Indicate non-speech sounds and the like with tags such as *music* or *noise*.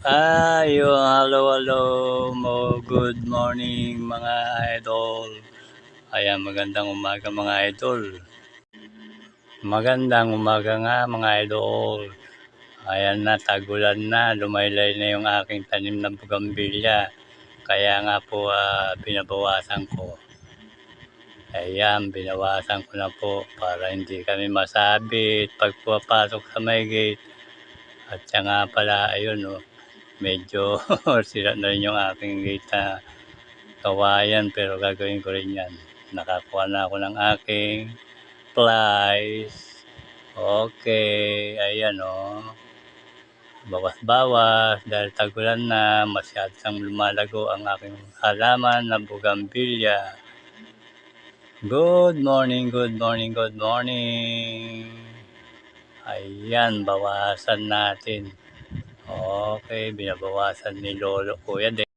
Ayo, hello, hello, mo, good morning mga idol. Ayan, magandang umaga mga idol. Magandang umaga nga mga idol. Ayan na, tagulan na, lumaylay na yung aking tanim ng bugambilya. Kaya nga po, ah, binabawasan ko. Ayan, binawasan ko na po para hindi kami masabit pag pumapasok sa may gate. At siya nga pala, ayun oh, medyo *laughs* sira na rin yung aking gate na kawayan pero gagawin ko rin yan. Nakakuha na ako ng aking plies. Okay, ayan oh. Bawas-bawas dahil tagulan na, masyadong lumalago ang aking halaman na bugambilya. Good morning, good morning, good morning. Ayan, bawasan natin. Okay, binabawasan ni Lolo Kuya din.